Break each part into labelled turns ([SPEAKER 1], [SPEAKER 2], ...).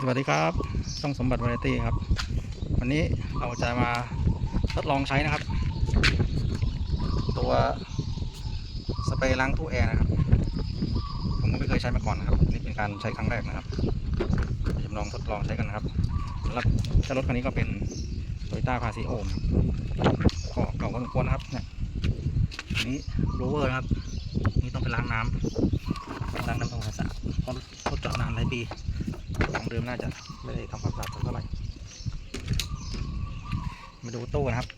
[SPEAKER 1] สวัสดีครับช่องสมบัติวาไรตี้ครับ วันนี้เราจะมาทดลองใช้นะครับ ตัวสเปรย์ล้างตู้แอร์นะครับ ผมก็ไม่เคยใช้มาก่อนนะครับ นี่เป็นการใช้ครั้งแรกนะครับจะลองทดลองใช้กันนะครับสำหรับเจ้ารถคันนี้ก็เป็น Toyota p a s โอมก็เก่าพอสมควรนะครับเนี่ยอันนี้โรเวอร์นะครับ นี่ต้องไปล้างน้ำล้างน้ำทำความสะอาดเพราะรถจอดนานหลายปี ของเดิมน่าจะไม่ได้ทำความสะอาดเท่าไหร่มาดูตู้นะครับ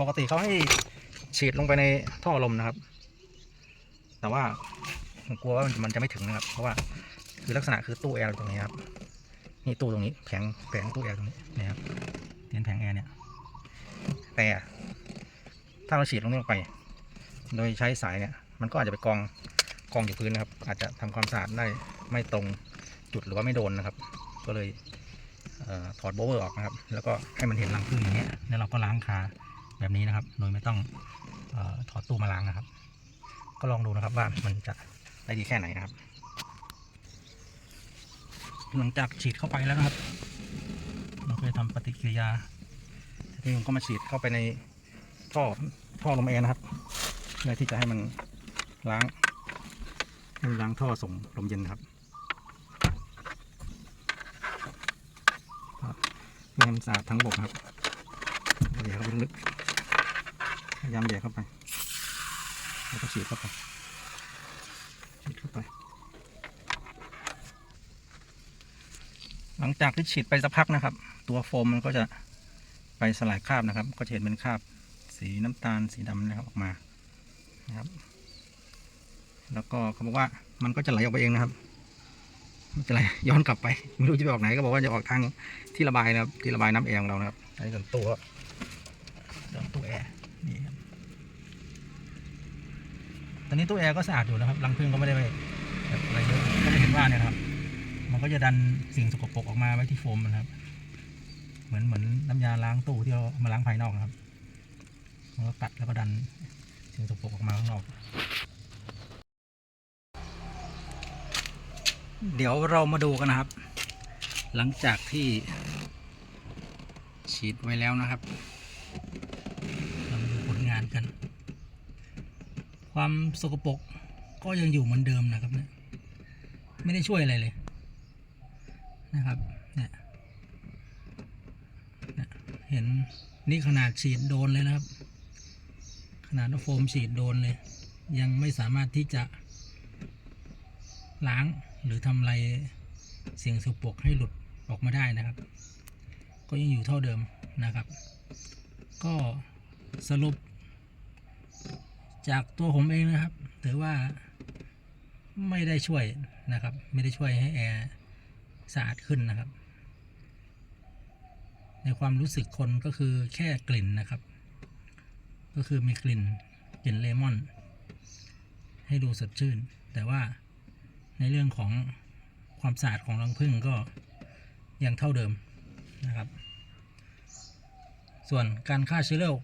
[SPEAKER 1] ปกติเขาให้ฉีดลงไปในท่อลมนะครับ แต่ว่าผมกลัวว่ามันจะไม่ถึงนะครับ เพราะว่าคือลักษณะคือตู้แอร์ตรงนี้ครับ นี่ตู้ตรงนี้แผงแผงตู้แอร์ตรงนี้นะครับเตียนแผงแอร์เนี่ย แต่ถ้าเราฉีดลงนี้ลงไป โดยใช้สายเนี่ย มันก็อาจจะไปกองกองอยู่พื้นนะครับ อาจจะทำความสะอาดได้ไม่ตรง จุดหรือว่าไม่โดนนะครับ ก็เลยเออถอดโบเวอร์ออกนะครับ แล้วก็ให้มันเห็นรังผึ้งอย่างเงี้ยแล้วเราก็ล้างคาแบบนี้นะครับ โดยไม่ต้องออถอดตู้มาล้างนะครับ ก็ลองดูนะครับว่ามันจะได้ดีแค่ไหนนะครับ หลังจากฉีดเข้าไปแล้วนะครับเราเคยทำปฏิกิริยาทีนี้ผมก็มาฉีดเข้าไปในท่อท่อลมแอร์นะครับเพื่อที่จะให้มันล้างให้มันล้างท่อส่งลมเย็นครับ ให้มันสะอาดทั้งบบนะครับแย่เข้าไปลึกพยายามแย่เข้าไป แล้วก็ฉีดเข้าไปฉีดเข้าไป หลังจากที่ฉีดไปสักพักนะครับ ตัวโฟมมันก็จะไปสลายคราบนะครับ ก็จะเห็นเป็นคราบสีน้ำตาลสีดำนะครับออกมานะครับ แล้วก็เขาบอกว่ามันก็จะไหลออกไปเองนะครับ จะไหลย้อนกลับไปไม่รู้จะไปออกไหนก็บอกว่าจะออกทางที่ระบายนะครับที่ระบายน้ำแอร์ของเรานะครับอันนี้ส่วนตัวส่วนตู้แอร์นี่ครับตอนนี้ตู้แอร์ก็สะอาดอยู่นะครับรังผึ้งก็ไม่ได้ไปอะไรเยอะก็จะเห็นว่าเนี่ยครับ มันก็จะดันสิ่งสกปรกออกมาไว้ที่โฟมนะครับ เหมือนเหมือนน้ำยาล้างตู้ที่เรามาล้างภายนอกนะครับมันก็กัดแล้วก็ดันสิ่งสกปรกออกมาข้างนอก เดี๋ยวเรามาดูกันนะครับ หลังจากที่ฉีดไว้แล้วนะครับเรามาดูผลงานกัน ความสกปรกก็ยังอยู่เหมือนเดิมนะครับเนี่ยไม่ได้ช่วยอะไรเลยนะครับเนี่ยเนี่ยเห็นนี่ขนาดฉีดโดนเลยนะครับ ขนาดโฟมฉีดโดนเลย ยังไม่สามารถที่จะล้าง หรือทำอะไรเสียงสกปกให้หลุดออกมาได้นะครับ ก็ยังอยู่เท่าเดิมนะครับ ก็สรุป จากตัวผมเองนะครับถือว่าไม่ได้ช่วยนะครับ ไม่ได้ช่วยให้แอร์สะอาดขึ้นนะครับ ในความรู้สึกคนก็คือแค่กลิ่นนะครับ ก็คือมีกลิ่นกลิ่นเลมอน ให้ดูสดชื่น แต่ว่า ในเรื่องของความสะอาดของรังผึ้งก็ยังเท่าเดิมนะครับ ส่วนการฆ่าเชื้อโรค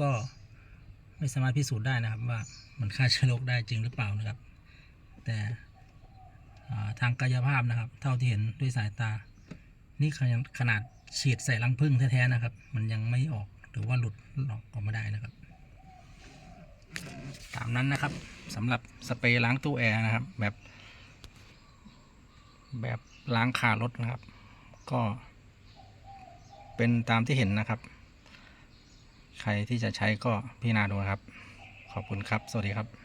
[SPEAKER 1] ก็ไม่สามารถพิสูจน์ได้นะครับว่ามันฆ่าเชื้อโรคได้จริงหรือเปล่านะครับ แต่ทางกายภาพนะครับ เท่าที่เห็นด้วยสายตา นี่ขนาดขนาดฉีดใส่รังผึ้งแท้ๆนะครับ มันยังไม่ออกหรือว่าหลุดออกออกมาได้นะครับ ตามนั้นนะครับสำหรับสเปรย์ล้างตู้แอร์นะครับ แบบ แบบล้างคารถนะครับ ก็เป็นตามที่เห็นนะครับ ใครที่จะใช้ก็พิจารณาดูนะครับ ขอบคุณครับ สวัสดีครับ